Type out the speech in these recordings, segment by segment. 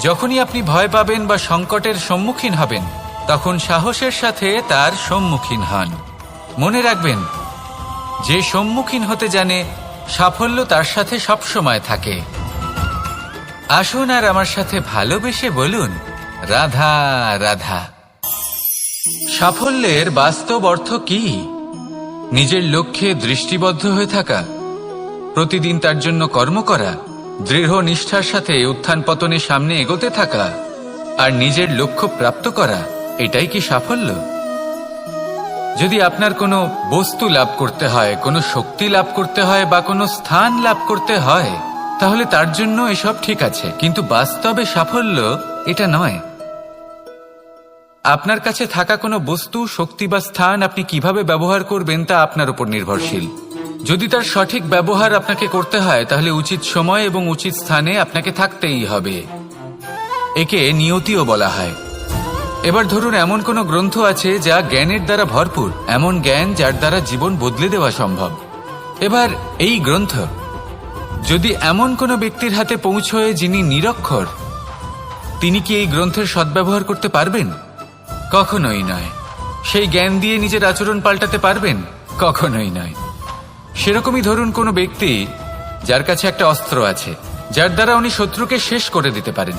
যখনই আপনি ভয় পাবেন বা সংকটের সম্মুখীন হবেন, তখন সাহসের সাথে তার সম্মুখীন হন। মনে রাখবেন, যে সম্মুখীন হতে জানে, সাফল্য তার সাথে সবসময় থাকে। আসুন আর আমার সাথে ভালোবেসে বলুন, রাধা রাধা। সাফল্যের বাস্তব অর্থ কি? নিজের লক্ষ্যে দৃষ্টিবদ্ধ হয়ে থাকা, প্রতিদিন তার জন্য কর্ম করা দৃঢ় নিষ্ঠার সাথে উত্থান পতনের সামনে এগোতে থাকা আর নিজের লক্ষ্য প্রাপ্ত করা, এটাই কি সাফল্য? যদি আপনার কোনো বস্তু লাভ করতে হয়, কোনো শক্তি লাভ করতে হয় বা কোনো স্থান লাভ করতে হয়, তাহলে তার জন্য এসব ঠিক আছে, কিন্তু বাস্তবে সাফল্য এটা নয়। আপনার কাছে থাকা কোনো বস্তু, শক্তি বা স্থান আপনি কীভাবে ব্যবহার করবেন তা আপনার উপর নির্ভরশীল। যদি তার সঠিক ব্যবহার আপনাকে করতে হয়, তাহলে উচিত সময় এবং উচিত স্থানে আপনাকে থাকতেই হবে। একে নিয়তিও বলা হয়। এবার ধরুন, এমন কোনো গ্রন্থ আছে যা জ্ঞানের দ্বারা ভরপুর, এমন জ্ঞান যার দ্বারা জীবন বদলে দেওয়া সম্ভব। এবার এই গ্রন্থ। যদি এমন কোনো ব্যক্তির হাতে পৌঁছয় যিনি নিরক্ষর, তিনি কি এই গ্রন্থের সদ্ব্যবহার করতে পারবেন? কখনোই নয়। সেই জ্ঞান দিয়ে নিজের আচরণ পাল্টাতে পারবেন? কখনোই নয়। সেরকমই ধরুন কোনো ব্যক্তি যার কাছে একটা অস্ত্র আছে, যার দ্বারা উনি শত্রুকে শেষ করে দিতে পারেন।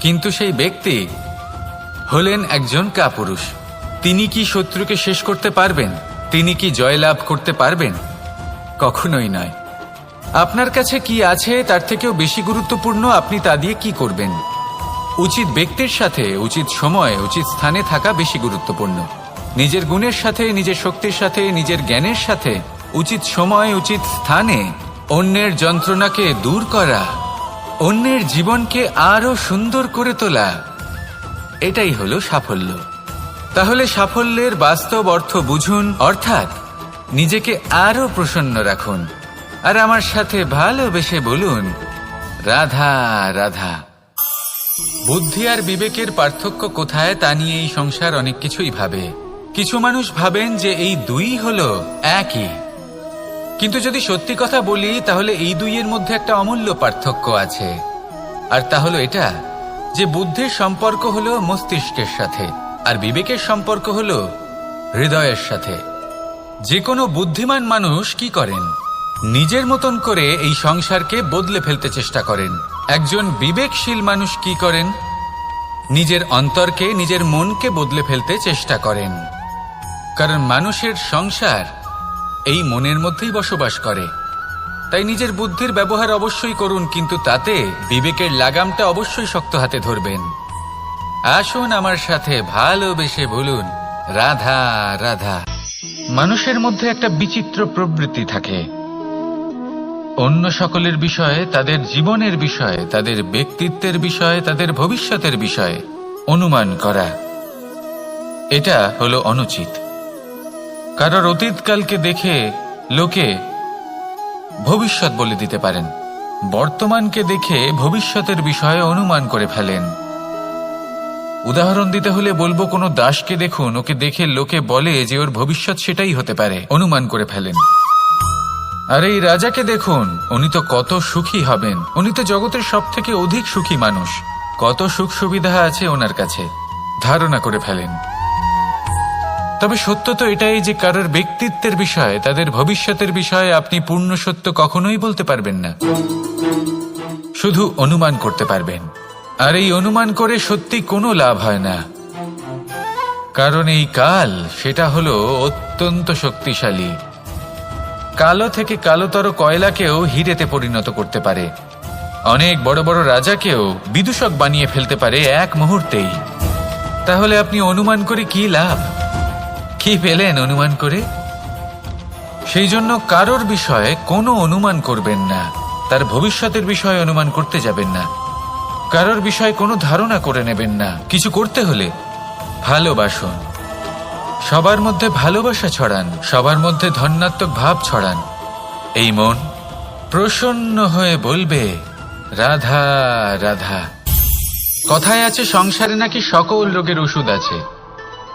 কিন্তু সেই ব্যক্তি হলেন একজন কাপুরুষ। তিনি কি শত্রুকে শেষ করতে পারবেন? তিনি কি জয়লাভ করতে পারবেন? কখনোই নয়। আপনার কাছে কি আছে তার থেকেও বেশি গুরুত্বপূর্ণ আপনি তা দিয়ে কি করবেন? উচিত ব্যক্তির সাথে, উচিত সময়, উচিত স্থানে থাকা বেশি গুরুত্বপূর্ণ। নিজের গুণের সাথে, নিজের শক্তির সাথে, নিজের জ্ঞানের সাথে উচিত সময়, উচিত স্থানে। অন্যের যন্ত্রণাকে দূর করা। অন্যের জীবনকে আরও সুন্দর করে তোলা। এটাই হলো সাফল্য। তাহলে সাফল্যের বাস্তব অর্থ বুঝুন, অর্থাৎ নিজেকে আরও প্রসন্ন রাখুন। আর আমার সাথে ভালোবেসে বলুন, রাধা রাধা। বুদ্ধি আর বিবেকের পার্থক্য কোথায় তা নিয়ে এই সংসার অনেক কিছুই ভাবে। কিছু মানুষ ভাবেন যে এই দুই হলো একই। কিন্তু যদি সত্যি কথা বলি, তাহলে এই দুইয়ের মধ্যে একটা অমূল্য পার্থক্য আছে। আর তা হলো এটা, যে বুদ্ধির সম্পর্ক হলো মস্তিষ্কের সাথে, আর বিবেকের সম্পর্ক হলো হৃদয়ের সাথে। যে কোনো বুদ্ধিমান মানুষ কি করেন? নিজের মতন করে এই সংসারকে বদলে ফেলতে চেষ্টা করেন। একজন বিবেকশীল মানুষ কি করেন? নিজের অন্তরকে, নিজের মনকে বদলে ফেলতে চেষ্টা করেন। কারণ মানুষের সংসার এই মনের মধ্যেই বসবাস করে। তাই নিজের বুদ্ধির ব্যবহার অবশ্যই করুন, কিন্তু তাতে বিবেকের লাগামটা অবশ্যই শক্ত হাতে ধরবেন। আসুন আমার সাথে ভালোবেসে বলুন, রাধা রাধা। মানুষের মধ্যে একটা বিচিত্র প্রবৃত্তি থাকে। অন্য সকলের বিষয়ে তাদের জীবনের বিষয়ে, তাদের ব্যক্তিত্বের বিষয়ে, তাদের ভবিষ্যতের বিষয়ে অনুমান করা। এটা হলো অনুচিত। কারোর অতীতকালকে দেখে লোকে ভবিষ্যৎ বলে দিতে পারেন। বর্তমানকে দেখে ভবিষ্যতের বিষয়ে অনুমান করে ফেলেন। উদাহরণ দিতে হলে বলব, কোনো দাসকে দেখুন, ওকে দেখে লোকে বলে যে ওর ভবিষ্যৎ সেটাই হতে পারে, অনুমান করে ফেলেন। আর এই রাজাকে দেখুন, উনি তো কত সুখী হবেন। উনি তো জগতের সব থেকে অধিক সুখী মানুষ। কত সুখ সুবিধা আছে ওনার কাছে, ধারণা করে ফেলেন। তবে সত্য তো এটাই যে কারোর ব্যক্তিত্বের বিষয়ে, তাদের ভবিষ্যতের বিষয়ে আপনি পূর্ণ সত্য কখনোই বলতে পারবেন না। শুধু অনুমান করতে পারবেন। আর এই অনুমান করে সত্যি কোনো লাভ হয় না। কারণ এই কাল, সেটা হলো অত্যন্ত শক্তিশালী। কালো থেকে কালোতর কয়লাকেও হিরেতে পরিণত করতে পারে। অনেক বড় বড় রাজাকেও বিদূষক বানিয়ে ফেলতে পারে এক মুহূর্তেই। তাহলে আপনি অনুমান করে কি লাভ? কি পেলেন অনুমান করে? সেই জন্য কারোর বিষয়ে কোনো অনুমান করবেন না। তার ভবিষ্যতের বিষয়ে অনুমান করতে যাবেন না। কারোর বিষয়ে কোনো ধারণা করে নেবেন না। কিছু করতে হলে ভালোবাসুন। সবার মধ্যে ভালোবাসা ছড়ান। সবার মধ্যে ধন্যাত্মক ভাব ছড়ান। এই মন প্রসন্ন হয়ে বলবে, রাধা রাধা। কথায় আছে, সংসারে নাকি সকল রোগের ওষুধ আছে?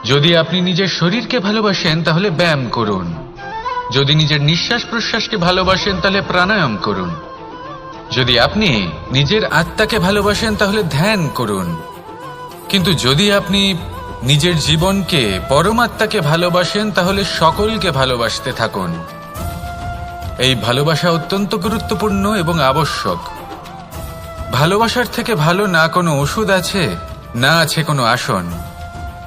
যদি আপনি নিজের শরীরকে ভালোবাসেন, তাহলে ব্যায়াম করুন। যদি নিজের নিঃশ্বাস প্রশ্বাসকে ভালোবাসেন, তাহলে প্রাণায়াম করুন। যদি আপনি নিজের আত্মাকে ভালোবাসেন, তাহলে ধ্যান করুন। কিন্তু যদি আপনি নিজের জীবনকে, পরমাত্মাকে ভালোবাসেন, তাহলে সকলকে ভালোবাসতে থাকুন। এই ভালোবাসা অত্যন্ত গুরুত্বপূর্ণ এবং আবশ্যক। ভালোবাসার থেকে ভালো না কোনো ওষুধ আছে, না আছে কোনো আসন।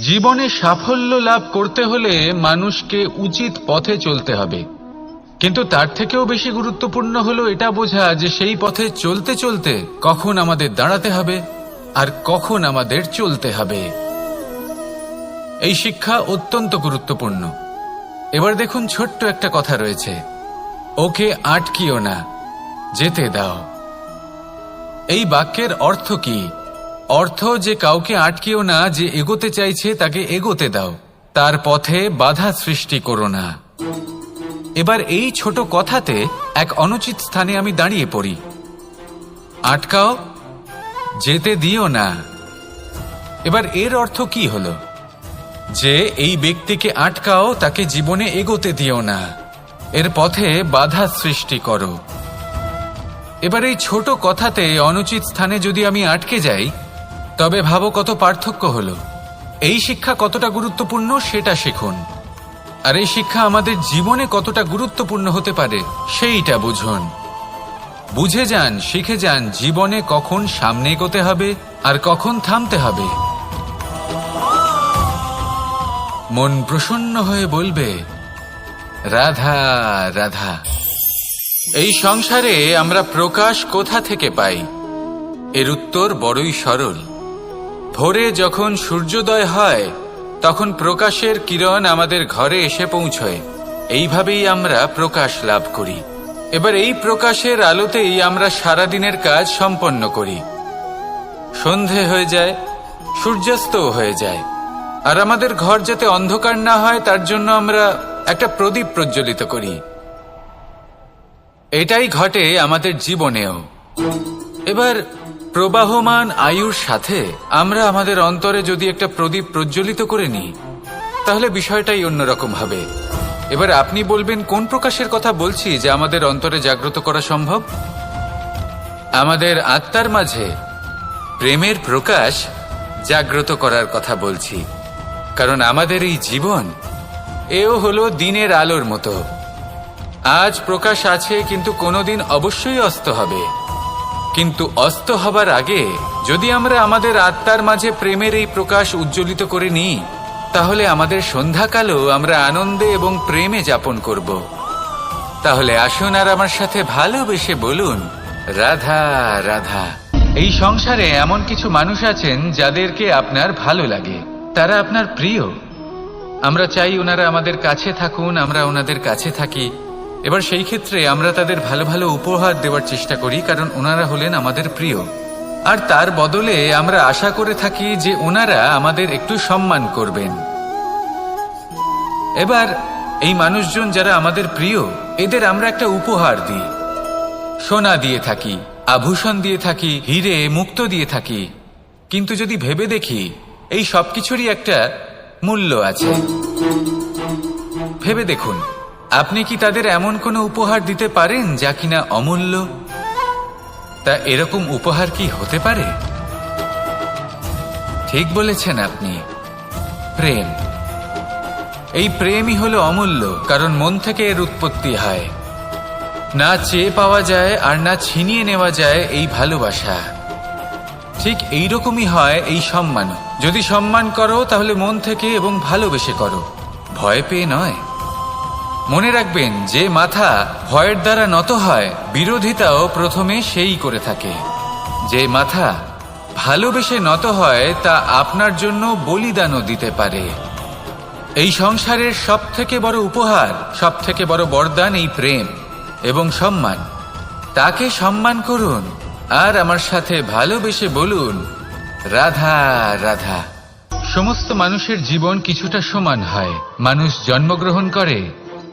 জীবনে সাফল্য লাভ করতে হলে মানুষকে উচিত পথে চলতে হবে। কিন্তু তার থেকেও বেশি গুরুত্বপূর্ণ হলো এটা বোঝা যে সেই পথে চলতে চলতে কখন আমাদের দাঁড়াতে হবে আর কখন আমাদের চলতে হবে। এই শিক্ষা অত্যন্ত গুরুত্বপূর্ণ। এবার দেখুন ছোট্ট একটা কথা রয়েছে। ওকে আটকিও না, যেতে দাও। এই বাক্যের অর্থ কি? অর্থ যে কাউকে আটকিও না, যে এগোতে চাইছে, তাকে এগোতে দাও। তার পথে বাধা সৃষ্টি করো না। এবার এই ছোট কথাতে এক অনুচিত স্থানে আমি দাঁড়িয়ে পড়ি। আটকাও, যেতে দিও না। এবার এর অর্থ কি হলো? যে এই ব্যক্তিকে আটকাও, তাকে জীবনে এগোতে দিও না। এর পথে বাধা সৃষ্টি করো। এবার এই ছোট কথাতে অনুচিত স্থানে যদি আমি আটকে যাই তবে ভাবো কত পার্থক্য হলো। এই শিক্ষা কতটা গুরুত্বপূর্ণ সেটা শিখুন। আর এই শিক্ষা আমাদের জীবনে কতটা গুরুত্বপূর্ণ হতে পারে সেইটা বুঝুন। বুঝে যান, শিখে যান জীবনে কখন সামনে এগোতে হবে আর কখন থামতে হবে। মন প্রসন্ন হয়ে বলবে, রাধা রাধা, এই সংসারে আমরা প্রকাশ কোথা থেকে পাই? এর উত্তর বড়ই সরল। ভোরে যখন সূর্যোদয় হয়, তখন প্রকাশের কিরণ আমাদের ঘরে এসে পৌঁছয়। এইভাবেই আমরা প্রকাশ লাভ করি। এবার এই প্রকাশের আলোতেই আমরা সারাদিনের কাজ সম্পন্ন করি। সন্ধে হয়ে যায়, সূর্যাস্তও হয়ে যায়। আর আমাদের ঘর যাতে অন্ধকার না হয়, তার জন্য আমরা একটা প্রদীপ প্রজ্বলিত করি। এটাই ঘটে আমাদের জীবনেও। এবার প্রবাহমান আয়ুর সাথে আমরা আমাদের অন্তরে যদি একটা প্রদীপ প্রজ্বলিত করে নিই, তাহলে বিষয়টাই অন্যরকম হবে। এবার আপনি বলবেন, কোন প্রকাশের কথা বলছি যে আমাদের অন্তরে জাগ্রত করা সম্ভব? আমাদের আত্মার মাঝে প্রেমের প্রকাশ জাগ্রত করার কথা বলছি। কারণ আমাদের এই জীবন, এও হলো দিনের আলোর মতো। আজ প্রকাশ আছে, কিন্তু কোনোদিন অবশ্যই অস্ত হবে। কিন্তু অস্ত হবার আগে যদি আমরা আমাদের আত্মার মাঝে প্রেমের এই প্রকাশ উজ্জ্বলিত করে নিই, তাহলে আমাদের সন্ধ্যাকালও আমরা আনন্দে এবং প্রেমে যাপন করব। তাহলে আসুন আর আমার সাথে ভালোবেসে বলুন, রাধা রাধা। এই সংসারে এমন কিছু মানুষ আছেন যাদেরকে আপনার ভালো লাগে। তারা আপনার প্রিয়। আমরা চাই ওনারা আমাদের কাছে থাকুন, আমরা ওনাদের কাছে থাকি। এবার সেই ক্ষেত্রে আমরা তাদের ভালো ভালো উপহার দেওয়ার চেষ্টা করি, কারণ ওনারা হলেন আমাদের প্রিয়। আর তার বদলে আমরা আশা করে থাকি যে ওনারা আমাদের একটু সম্মান করবেন। এবার এই মানুষজন যারা আমাদের প্রিয়, এদের আমরা একটা উপহার দিই। সোনা দিয়ে থাকি, আভূষণ দিয়ে থাকি, হিরে, মুক্ত দিয়ে থাকি। কিন্তু যদি ভেবে দেখি, এই সবকিছুরই একটা মূল্য আছে। ভেবে দেখুন। আপনি কি তাদের এমন কোনো উপহার দিতে পারেন যা কিনা অমূল্য? তা এরকম উপহার কি হতে পারে? ঠিক বলেছেন আপনি। প্রেম। এই প্রেমই হলো অমূল্য, কারণ মন থেকে এর উৎপত্তি হয়। না চেয়ে পাওয়া যায় আর না ছিনিয়ে নেওয়া যায় এই ভালোবাসা। ঠিক এইরকমই হয় এই সম্মান। যদি সম্মান করো, তাহলে মন থেকে এবং ভালোবেসে করো। ভয় পেয়ে নয়। মনে রাখবেন, যে মাথা ভয়ের দ্বারা নত হয়, বিরোধিতাও প্রথমে সেই করে থাকে। যে মাথা ভালোবেসে নত হয়, তা আপনার জন্য বলিদানও দিতে পারে। এই সংসারের সব থেকে বড় উপহার সব থেকে বড় বরদান এই প্রেম এবং সম্মান। তাকে সম্মান করুন, আর আমার সাথে ভালোবেসে বলুন, রাধা রাধা। সমস্ত মানুষের জীবন কিছুটা সমান হয়। মানুষ জন্মগ্রহণ করে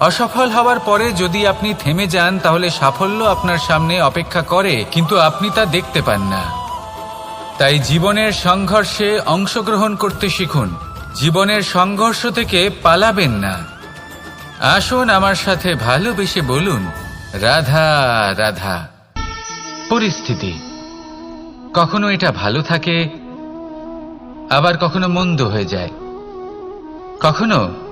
অসফল হওয়ার পরে যদি আপনি থেমে যান, তাহলে সাফল্য আপনার সামনে অপেক্ষা করে, কিন্তু আপনি তা দেখতে পান না। তাই জীবনের সংঘর্ষে অংশগ্রহণ করতে শিখুন। জীবনের সংঘর্ষ থেকে পালাবেন না। আসুন আমার সাথে ভালোবেসে বলুন, রাধা রাধা। পরিস্থিতি। কখনো এটা ভালো থাকে, আবার কখনো মন্দ হয়ে যায়। কখনো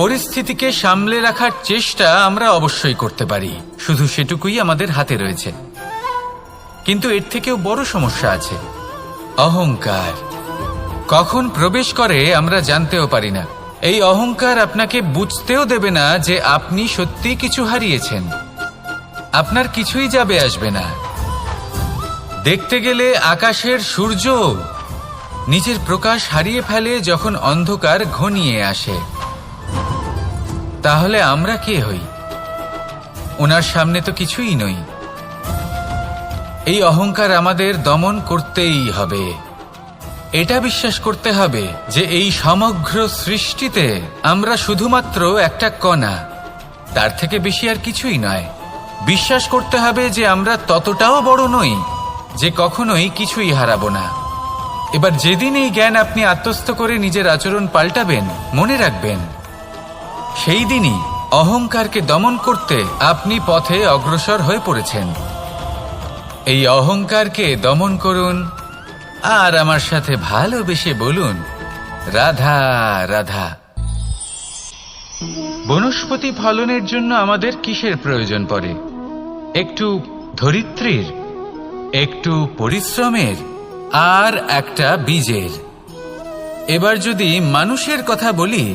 পরিস্থিতিকে সামলে রাখার চেষ্টা আমরা অবশ্যই করতে পারি। শুধু সেটুকুই আমাদের হাতে রয়েছে। কিন্তু এর থেকেও বড় সমস্যা আছে। অহংকার। কখন প্রবেশ করে আমরা জানতেও পারি না। এই অহংকার আপনাকে বুঝতেও দেবে না যে আপনি সত্যি কিছু হারিয়েছেন। আপনার কিছুই যাবে আসবে না। দেখতে গেলে আকাশের সূর্য। নিজের প্রকাশ হারিয়ে ফেলে যখন অন্ধকার ঘনিয়ে আসে। তাহলে আমরা কে হই? ওনার সামনে তো কিছুই নই। এই অহংকার আমাদের দমন করতেই হবে। এটা বিশ্বাস করতে হবে যে এই সমগ্র সৃষ্টিতে আমরা শুধুমাত্র একটা কণা। তার থেকে বেশি আর কিছুই নয়। বিশ্বাস করতে হবে যে আমরা ততটাও বড় নই যে কখনোই কিছুই হারাবো না। এবার যেদিন এই জ্ঞান আপনি আত্মস্থ করে নিজের আচরণ পাল্টাবেন, মনে রাখবেন। সেই দিনই অহংকারকে দমন করতে আপনি পথে অগ্রসর হয়ে পড়েছেন। এই অহংকারকে দমন করুন আর আমার সাথে ভালোবেসে বলুন, রাধা রাধা। বনস্পতি ফলনের জন্য আমাদের কিসের প্রয়োজন পড়ে? একটু ধরিত্রীর, একটু পরিশ্রমের, আর একটা বীজের। এবার যদি মানুষের কথা বলি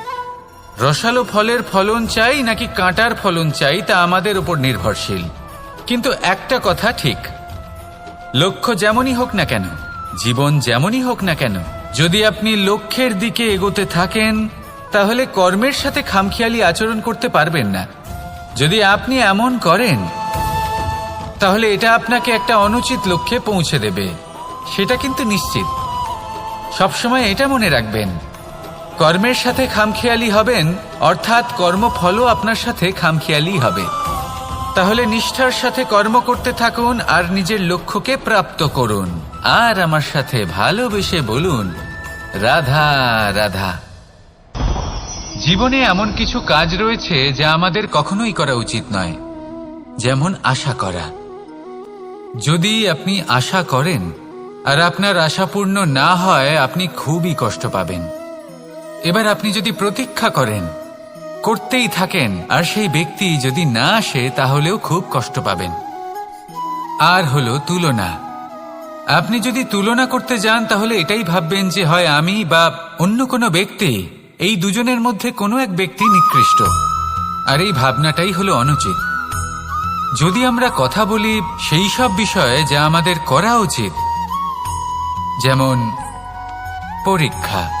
রসালো ফলের ফলন চাই নাকি কাঁটার ফলন চাই তা আমাদের উপর নির্ভরশীল। কিন্তু একটা কথা ঠিক। লক্ষ্য যেমনই হোক না কেন, জীবন যেমনই হোক না কেন, যদি আপনি লক্ষ্যের দিকে এগোতে থাকেন, তাহলে কর্মের সাথে খামখেয়ালি আচরণ করতে পারবেন না। যদি আপনি এমন করেন, তাহলে এটা আপনাকে একটা অনুচিত লক্ষ্যে পৌঁছে দেবে। সেটা কিন্তু নিশ্চিত। সবসময় এটা মনে রাখবেন। কর্মের সাথে খামখেয়ালি হবেন, অর্থাৎ কর্মফলও আপনার সাথে খামখেয়ালি হবে। তাহলে নিষ্ঠার সাথে কর্ম করতে থাকুন আর নিজের লক্ষ্যকে প্রাপ্ত করুন। আর আমার সাথে ভালোবেসে বলুন, রাধা রাধা। জীবনে এমন কিছু কাজ রয়েছে যা আমাদের কখনোই করা উচিত নয়। যেমন আশা করা। যদি আপনি আশা করেন আর আপনার আশা পূর্ণ না হয়, আপনি খুবই কষ্ট পাবেন। এবার আপনি যদি প্রতীক্ষা করেন, করতেই থাকেন, আর সেই ব্যক্তি যদি না আসে, তাহলেও খুব কষ্ট পাবেন। আর হলো তুলনা। আপনি যদি তুলনা করতে যান, তাহলে এটাই ভাববেন যে, হয় আমি বা অন্য কোনো ব্যক্তি, এই দুজনের মধ্যে কোনো এক ব্যক্তি নিকৃষ্ট। আর এই ভাবনাটাই হলো অনুচিত। যদি আমরা কথা বলি সেই সব বিষয়ে যা আমাদের করা উচিত, যেমন পরীক্ষা।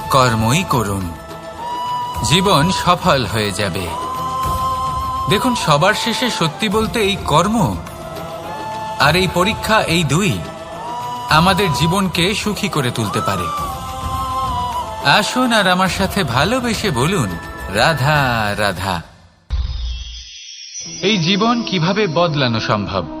কর্মই করুন। জীবন সফল হয়ে যাবে। দেখুন, সবার শেষে সত্যি বলতে এই কর্ম আর এই পরীক্ষা এই দুই আমাদের জীবনকে সুখী করে তুলতে পারে। আসুন আর আমার সাথে ভালোবেসে বলুন, রাধা রাধা। এই জীবন কীভাবে বদলানো সম্ভব?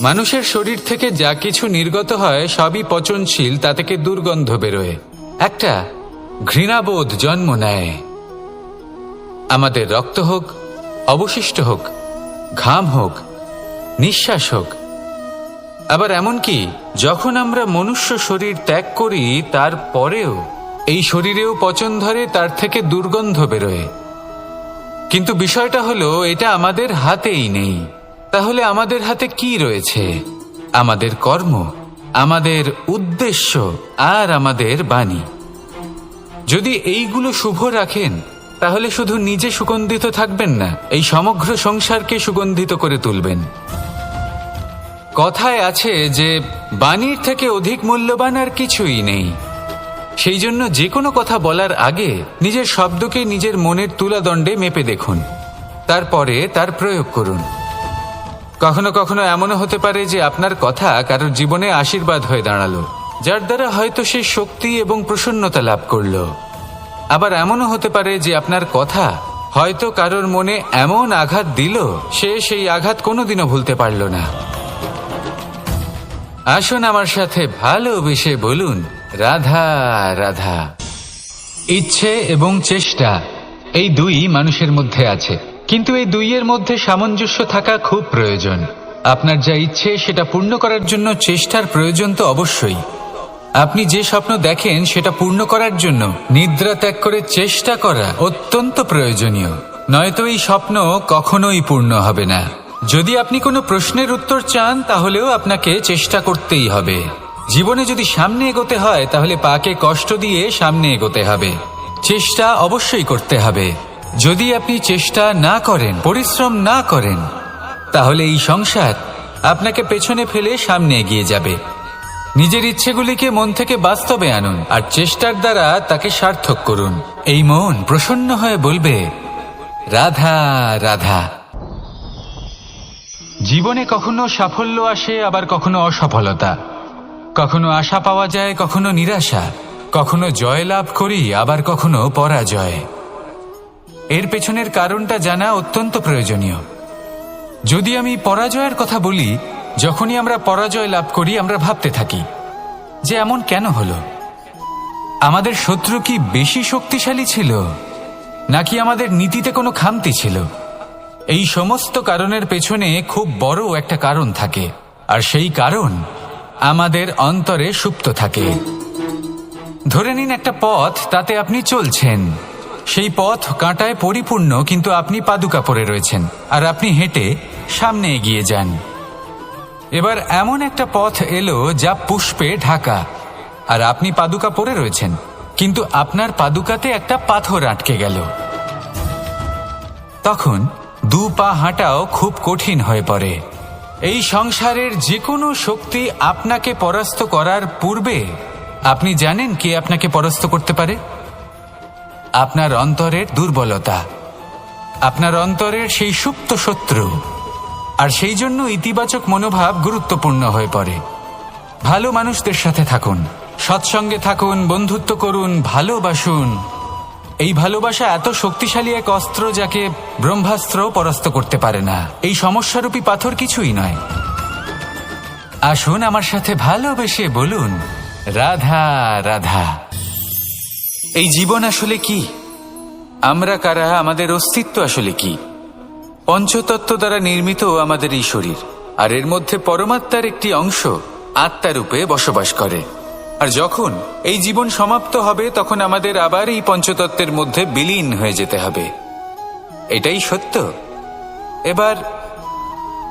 মানুষের শরীর থেকে যা কিছু নির্গত হয়, সবই পচনশীল, তা থেকে দুর্গন্ধ বেরোয়। একটা ঘৃণাবোধ জন্ম নেয়। আমাদের রক্ত হোক, অবশিষ্ট হোক, ঘাম হোক, নিঃশ্বাস হোক। আবার এমনকি যখন আমরা মনুষ্য শরীর ত্যাগ করি তারপরেও এই শরীরেও পচন ধরে, তার থেকে দুর্গন্ধ বেরোয়। কিন্তু বিষয়টা হলো, এটা আমাদের হাতেই নেই। তাহলে আমাদের হাতে কি রয়েছে? আমাদের কর্ম, আমাদের উদ্দেশ্য, আর আমাদের বাণী। যদি এইগুলো শুভ রাখেন, তাহলে শুধু নিজে সুগন্ধিত থাকবেন না, এই সমগ্র সংসারকে সুগন্ধিত করে তুলবেন। কথায় আছে যে, বাণীর থেকে অধিক মূল্যবান আর কিছুই নেই। সেই জন্য যে কোনো কথা বলার আগে নিজের শব্দকে নিজের মনের তুলাদণ্ডে মেপে দেখুন। তারপরে তার প্রয়োগ করুন। কখনো কখনো এমনও হতে পারে যে আপনার কথা কারোর জীবনে আশীর্বাদ হয়ে দাঁড়াল, যার দ্বারা হয়তো সে শক্তি এবং প্রসন্নতা লাভ করল। আবার এমনও হতে পারে যে আপনার কথা হয়তো কারোর মনে এমন আঘাত দিল, সে সেই আঘাত কোনোদিনও ভুলতে পারল না। আসুন আমার সাথে ভালোবেসে বলুন, রাধা রাধা। ইচ্ছে এবং চেষ্টা এই দুই মানুষের মধ্যে আছে। কিন্তু এই দুইয়ের মধ্যে সামঞ্জস্য থাকা খুব প্রয়োজন। আপনার যা ইচ্ছে সেটা পূর্ণ করার জন্য চেষ্টার প্রয়োজন তো অবশ্যই। আপনি যে স্বপ্ন দেখেন সেটা পূর্ণ করার জন্য নিদ্রা ত্যাগ করে চেষ্টা করা অত্যন্ত প্রয়োজনীয়। নয়তো এই স্বপ্ন কখনোই পূর্ণ হবে না। যদি আপনি কোনো প্রশ্নের উত্তর চান, তাহলেও আপনাকে চেষ্টা করতেই হবে। জীবনে যদি সামনে এগোতে হয়, তাহলে পাকে কষ্ট দিয়ে সামনে এগোতে হবে। চেষ্টা অবশ্যই করতে হবে। যদি আপনি চেষ্টা না করেন, পরিশ্রম না করেন, তাহলে এই সংসার আপনাকে পেছনে ফেলে সামনে এগিয়ে যাবে। নিজের ইচ্ছেগুলিকে মন থেকে বাস্তবে আনুন আর চেষ্টার দ্বারা তাকে সার্থক করুন। এই মন প্রসন্ন হয়ে বলবে, রাধা রাধা। জীবনে কখনো সাফল্য আসে, আবার কখনো অসফলতা। কখনো আশা পাওয়া যায়, কখনো নিরাশা। কখনো জয় লাভ করি, আবার কখনো পরাজয়। এর পেছনের কারণটা জানা অত্যন্ত প্রয়োজনীয়। যদি আমি পরাজয়ের কথা বলি, যখনই আমরা পরাজয় লাভ করি, আমরা ভাবতে থাকি, যে এমন কেন হলো? আমাদের শত্রু কি বেশি শক্তিশালী ছিল, নাকি আমাদের নীতিতে কোনো খামতি ছিল? এই সমস্ত কারণের পেছনে খুব বড় একটা কারণ থাকে, আর সেই কারণ আমাদের অন্তরে সুপ্ত থাকে। ধরে নিন একটা পথ, তাতে আপনি চলছেন। সেই পথ কাঁটায় পরিপূর্ণ, কিন্তু আপনি পাদুকা পরে রয়েছেন, আর আপনি হেঁটে সামনে এগিয়ে যান। এবার এমন একটা পথ এলো যা পুষ্পে ঢাকা, আর আপনি পাদুকা পরে রয়েছেন, কিন্তু আপনার পাদুকাতে একটা পাথর আটকে গেল। তখন দু পা হাঁটাও খুব কঠিন হয়ে পড়ে। এই সংসারের যে কোনো শক্তি আপনাকে পরাস্ত করার পূর্বে, আপনি জানেন কে আপনাকে পরাস্ত করতে পারে? আপনার অন্তরের দুর্বলতা। আপনার অন্তরের সেই সুপ্ত শত্রু। আর সেই জন্য ইতিবাচক মনোভাব গুরুত্বপূর্ণ হয়ে পড়ে। ভালো মানুষদের সাথে থাকুন, সৎসঙ্গে থাকুন, বন্ধুত্ব করুন, ভালোবাসুন। এই ভালোবাসা এত শক্তিশালী এক অস্ত্র যাকে ব্রহ্মাস্ত্র পরাস্ত করতে পারে না। এই সমস্যারূপী পাথর কিছুই নয়। আসুন আমার সাথে ভালোবেসে বলুন, রাধা রাধা। এই জীবন আসলে কি? আমরা কারা? আমাদের অস্তিত্ব আসলে কি? পঞ্চতত্ত্ব দ্বারা নির্মিত আমাদের এই শরীর, আর এর মধ্যে পরমাত্মার একটি অংশ আত্মারূপে বসবাস করে। আর যখন এই জীবন সমাপ্ত হবে, তখন আমাদের আবার এই পঞ্চতত্ত্বের মধ্যে বিলীন হয়ে যেতে হবে। এটাই সত্য। এবার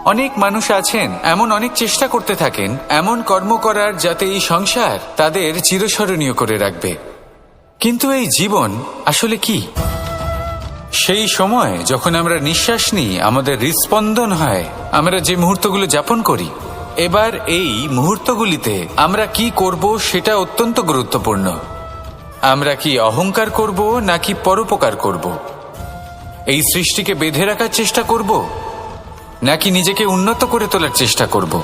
অনেক মানুষ আছেন, এমন অনেক চেষ্টা করতে থাকেন, এমন কর্ম করার যাতে এই সংসার তাদের চিরস্মরণীয় করে রাখবে। কিন্তু এই জীবন আসলে কি? সেই সময় যখন আমরা নিঃশ্বাস নিই, আমাদের হৃৎস্পন্দন হয়, আমরা যে মুহূর্তগুলো যাপন করি, এবার এই মুহূর্তগুলিতে আমরা কি করব সেটা অত্যন্ত গুরুত্বপূর্ণ। আমরা কি অহংকার করব নাকি পরোপকার করব? এই সৃষ্টিকে বেঁধে রাখার চেষ্টা করব, নাকি নিজেকে উন্নত করে তোলার চেষ্টা করব?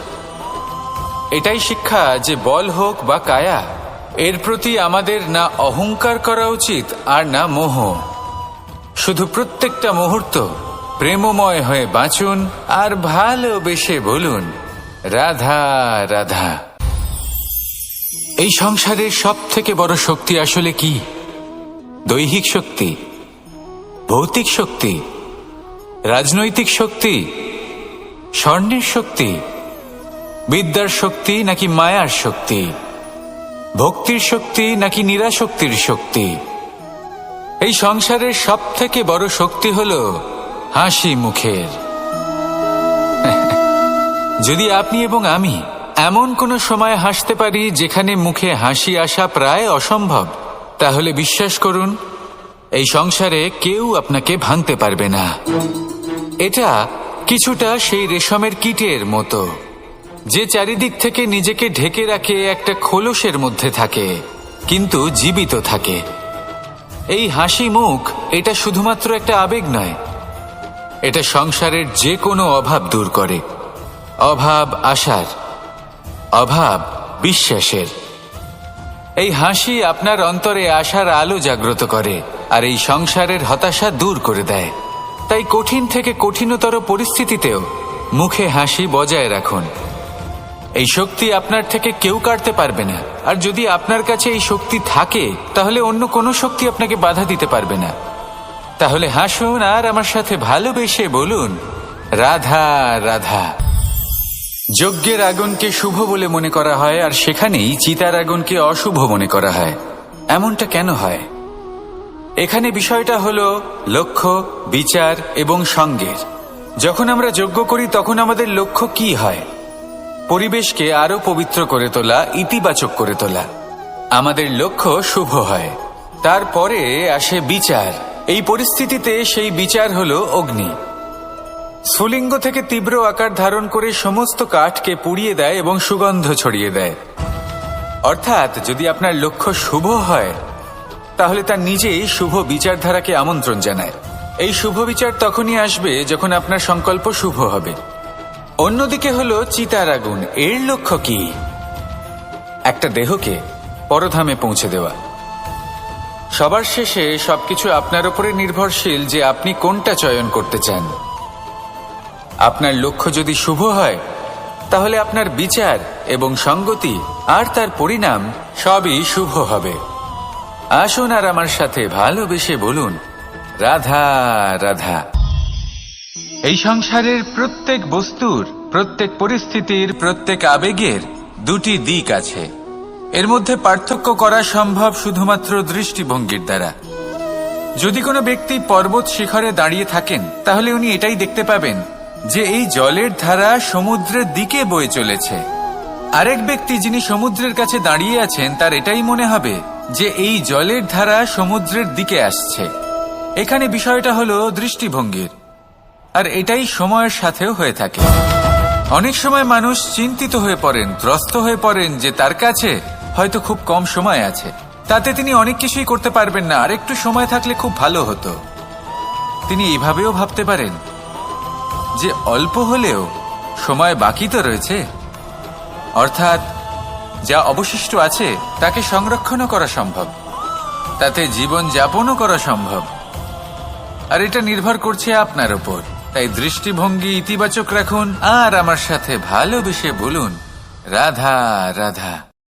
এটাই শিক্ষা যে বল হোক বা কায়া এর প্রতি আমাদের না অহংকার করা উচিত আর না মোহ। শুধু প্রত্যেকটা মুহূর্ত প্রেমময় হয়ে বাঁচুন আর ভালোবেসে বলুন, রাধা রাধা। এই সংসারের সব থেকে বড় শক্তি আসলে কি? দৈহিক শক্তি? ভৌতিক শক্তি? রাজনৈতিক শক্তি? স্বর্ণের শক্তি? বিদ্যার শক্তি নাকি মায়ার শক্তি? ভক্তির শক্তি নাকি নিরাশক্তির শক্তি? এই সংসারের সব থেকে বড় শক্তি হল হাসি মুখের। যদি আপনি এবং আমি এমন কোনো সময় হাসতে পারি যেখানে মুখে হাসি আসা প্রায় অসম্ভব, তাহলে বিশ্বাস করুন, এই সংসারে কেউ আপনাকে ভাঙতে পারবে না। এটা কিছুটা সেই রেশমের কীটের মতো। যে চারিদিক থেকে নিজেকে ঢেকে রাখে একটা খোলসের মধ্যে থাকে, কিন্তু জীবিত থাকে। এই হাসি মুখ, এটা শুধুমাত্র একটা আবেগ নয়। এটা সংসারের যে কোনো অভাব দূর করে। অভাব আশার, অভাব বিশ্বাসের। এই হাসি আপনার অন্তরে আশার আলো জাগ্রত করে, আর এই সংসারের হতাশা দূর করে দেয়। তাই কঠিন থেকে কঠিনতর পরিস্থিতিতেও মুখে হাসি বজায় রাখুন। এই শক্তি আপনার থেকে কেউ কাটতে পারবে না। আর যদি আপনার কাছে এই শক্তি থাকে, তাহলে অন্য কোনো শক্তি আপনাকে বাধা দিতে পারবে না। তাহলে হাসুন আর আমার সাথে ভালোবেসে বলুন, রাধা রাধা। যজ্ঞের আগুনকে শুভ বলে মনে করা হয়, আর সেখানেই চিতার আগুনকে অশুভ মনে করা হয়। এমনটা কেন হয়? এখানে বিষয়টা হলো লক্ষ্য, বিচার এবং সঙ্গের। যখন আমরা যজ্ঞ করি, তখন আমাদের লক্ষ্য কি হয়? পরিবেশকে আরও পবিত্র করে তোলা, ইতিবাচক করে তোলা। আমাদের লক্ষ্য শুভ হয়। তারপরে আসে বিচার। এই পরিস্থিতিতে সেই বিচার হল অগ্নি। স্ফুলিঙ্গ থেকে তীব্র আকার ধারণ করে সমস্ত কাঠকে পুড়িয়ে দেয় এবং সুগন্ধ ছড়িয়ে দেয়। অর্থাৎ যদি আপনার লক্ষ্য শুভ হয়, তাহলে তার নিজেই শুভ বিচারধারাকে আমন্ত্রণ জানায়। এই শুভ বিচার তখনই আসবে যখন আপনার সংকল্প শুভ হবে। অন্যদিকে হলো চিতার আগুন। এর লক্ষ্য কি? একটা দেহকে পরধামে পৌঁছে দেওয়া। সবার শেষে সবকিছু আপনার উপরে নির্ভরশীল যে আপনি কোনটা চয়ন করতে চান। আপনার লক্ষ্য যদি শুভ হয়, তাহলে আপনার বিচার এবং সঙ্গতি আর তার পরিণাম সবই শুভ হবে। আসুন আর আমার সাথে ভালোবেসে বলুন, রাধা রাধা। এই সংসারের প্রত্যেক বস্তুর, প্রত্যেক পরিস্থিতির, প্রত্যেক আবেগের দুটি দিক আছে। এর মধ্যে পার্থক্য করা সম্ভব শুধুমাত্র দৃষ্টিভঙ্গির দ্বারা। যদি কোনো ব্যক্তি পর্বত শিখরে দাঁড়িয়ে থাকেন, তাহলে উনি এটাই দেখতে পাবেন যে এই জলের ধারা সমুদ্রের দিকে বয়ে চলেছে। আরেক ব্যক্তি যিনি সমুদ্রের কাছে দাঁড়িয়ে আছেন, তার এটাই মনে হবে যে এই জলের ধারা সমুদ্রের দিকে আসছে। এখানে বিষয়টা হলো দৃষ্টিভঙ্গির। আর এটাই সময়ের সাথেও হয়ে থাকে। অনেক সময় মানুষ চিন্তিত হয়ে পড়েন, ত্রস্ত হয়ে পড়েন যে তার কাছে হয়তো খুব কম সময় আছে। তাতে তিনি অনেক কিছুই করতে পারবেন না আর একটু সময় থাকলে খুব ভালো হতো। তিনি এইভাবেও ভাবতে পারেন যে অল্প হলেও সময় বাকি তো রয়েছে। অর্থাৎ যা অবশিষ্ট আছে, তাকে সংরক্ষণও করা সম্ভব। তাতে জীবন যাপনও করা সম্ভব। আর এটা নির্ভর করছে আপনার ওপর। তাই দৃষ্টিভঙ্গি ইতিবাচক রাখুন আর আমার সাথে ভালোবেসে বলুন। রাধা রাধা।